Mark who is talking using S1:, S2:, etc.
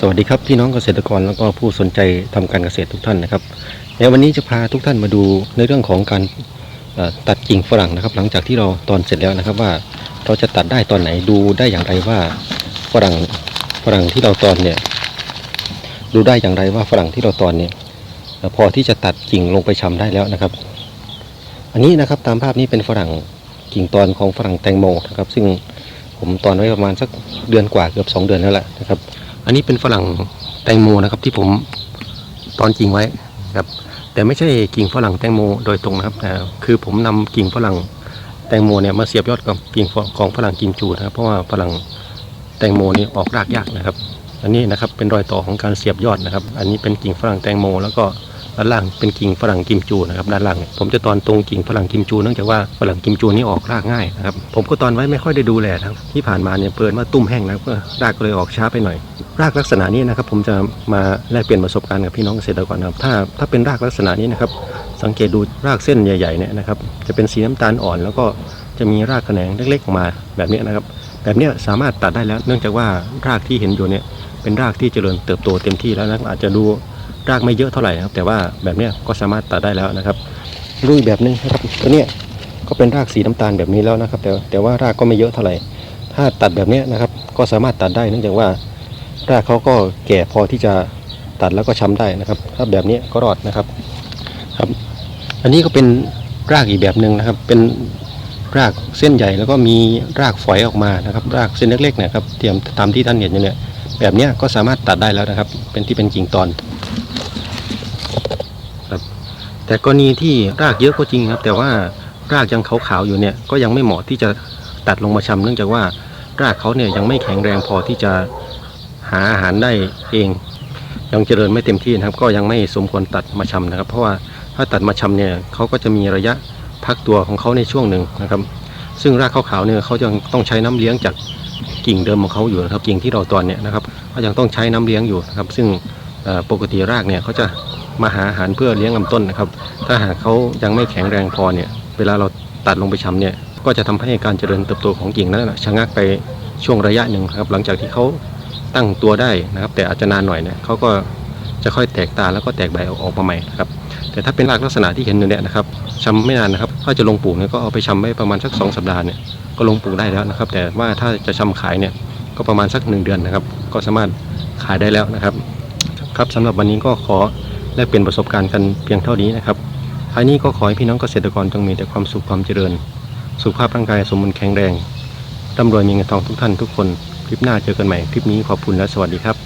S1: สวัสดีครับพี่น้องเกษตรกรแล้วก็ผู้สนใจทำการเกษตรทุกท่านนะครับในวันนี้จะพาทุกท่านมาดูในเรื่องของการตัดกิ่งฝรั่งนะครับ หลังจากที่เราตอนเสร็จแล้วนะครับว่าเราจะตัดได้ตอนไหนดูได้อย่างไรว่าฝรั่งฝรั่งที่เราตอนเนี่ยดูได้อย่างไรว่าฝรั่งที่เราตอนเนี่ยพอที่จะตัดกิ่งลงไปชำได้แล้วนะครับ อันนี้นะครับตามภาพนี้เป็นฝรั่งกิ่งตอนของฝรั่งแตงโมนะครับ ซึ่งผมตอนไว้ประมาณสักเดือนกว่าเกือบสองเดือนแล้วแหละนะครับ อันนี้เป็นฝรั่งแตงโมนะครับที่ผมตอนกิ่งไว้ครับ แต่ไม่ใช่กิ่งฝรั่งแตงโมโดยตรงนะครับแต่คือผมนำกิ่งฝรั่งแตงโมเนี่ยมาเสียบยอดกับกิ่งของฝรั่งกิมจูนะครับ เพราะว่าฝรั่งแตงโมนี่ออกรากยากนะครับ อันนี้นะครับเป็นรอยต่อของการเสียบยอดนะครับ อันนี้เป็นกิ่งฝรั่งแตงโม แล้วก็ ด้านล่างเป็นกิ่งฝรั่งกิมจูนะครับด้านล่างเนี่ยผมจะตอนตรงกิ่งฝรั่งกิมจูเนื่องจากว่าฝรั่งกิมจูนี่ออกรากง่ายนะครับผมก็ตอนไว้ไม่ค่อยได้ดูแลนะที่ผ่านมาเนี่ยเปิดว่าตุ้มแห้งแล้วก็รากก็เลยออกช้าไปหน่อย รากลักษณะนี้นะครับผมจะมาแลกเปลี่ยนประสบการณ์กับพี่น้องเกษตรกรนะครับถ้าถ้าเป็นรากลักษณะนี้นะครับสังเกตดูรากเส้นใหญ่ๆเนี่ยนะครับจะเป็นสีน้ำตาลอ่อน แล้วก็จะมีรากแขนงเล็กๆออกมาแบบนี้นะครับแบบนี้สามารถตัดได้แล้ว เนื่องจากว่ารากที่เห็นอยู่เนี่ยเป็นรากที่เจริญเติบโตเต็มที่แล้วนะอาจจะดู รากไม่เยอะเท่าไหร่นะครับ แต่ว่าแบบเนี้ยก็สามารถตัดได้แล้วนะครับรูอีกแบบนึงครับตัวเนี้ยก็เป็นรากสีน้ำตาลแบบนี้แล้วนะครับ แต่แต่ว่ารากก็ไม่เยอะเท่าไหร่ ถ้าตัดแบบเนี้ยนะครับ ก็สามารถตัดได้เนื่องจากว่ารากเขาก็แก่พอที่จะตัดแล้วก็ช้ำได้นะครับถ้าแบบนี้ก็รอดนะครับครับ อันนี้ก็เป็นรากอีกแบบหนึ่งนะครับ เป็นรากเส้นใหญ่แล้วก็มีรากฝอยออกมานะครับ รากเส้นเล็กๆเนะครับเตรียมตามที่ท่านเห็นอยู่เนี่ยแบบนี้ก็สามารถตัดได้แล้วนะครับ เป็นที่เป็นกิ่งตอน แต่กรณีที่รากเยอะก็จริงครับ แต่ว่ารากยังขาวๆอยู่เนี่ยก็ยังไม่เหมาะที่จะตัดลงมาชำเนื่องจากว่ารากเขาเนี่ยยังไม่แข็งแรงพอที่จะหาอาหารได้เอง ยังเจริญไม่เต็มที่นะครับ ก็ยังไม่สมควรตัดมาชำนะครับ เพราะว่าถ้าตัดมาชำเนี่ยเขาก็จะมีระยะพักตัวของเขาในช่วงหนึ่งนะครับ ซึ่งรากขาวๆเนี่ยเขายังต้องใช้น้ำเลี้ยงจากกิ่งเดิมของเขาอยู่นะครับกิ่งที่เราตอนเนี่ยนะครับก็ยังต้องใช้น้ำเลี้ยงอยู่นะครับ ซึ่งปกติรากเนี่ยเขาจะ มาหาอาหารเพื่อเลี้ยงลำต้นนะครับ ถ้าหากเขายังไม่แข็งแรงพอเนี่ย เวลาเราตัดลงไปชำเนี่ย ก็จะทำให้การเจริญเติบโตของกิ่งนั้นชะงักไปช่วงระยะหนึ่งครับ หลังจากที่เขาตั้งตัวได้นะครับ แต่อาจจะนานหน่อยเนี่ยเขาก็จะค่อยแตกตาแล้วก็แตกใบออกมาใหม่นะครับ แต่ถ้าเป็นรากลักษณะที่เห็นอยู่เนี่ยนะครับชำไม่นานนะครับ ถ้าจะลงปลูกเนี่ยก็เอาไปชำไว้ประมาณสัก 2 สัปดาห์เนี่ยก็ลงปลูกได้แล้วนะครับ แต่ว่าถ้าจะชำขายเนี่ยก็ประมาณสัก 1 เดือนนะครับ ก็สามารถขายได้แล้วนะครับ ครับสำหรับวันนี้ก็ขอ แลกเปลี่ยนประสบการณ์กันเพียงเท่านี้นะครับท้ายนี้ก็ขอให้พี่น้องเกษตรกรจงมีแต่ความสุขความเจริญ สุขภาพร่างกายสมบูรณ์แข็งแรงร่ำรวยมีเงินทองทุกท่านทุกคน คลิปหน้าเจอกันใหม่ คลิปนี้ขอบคุณและสวัสดีครับ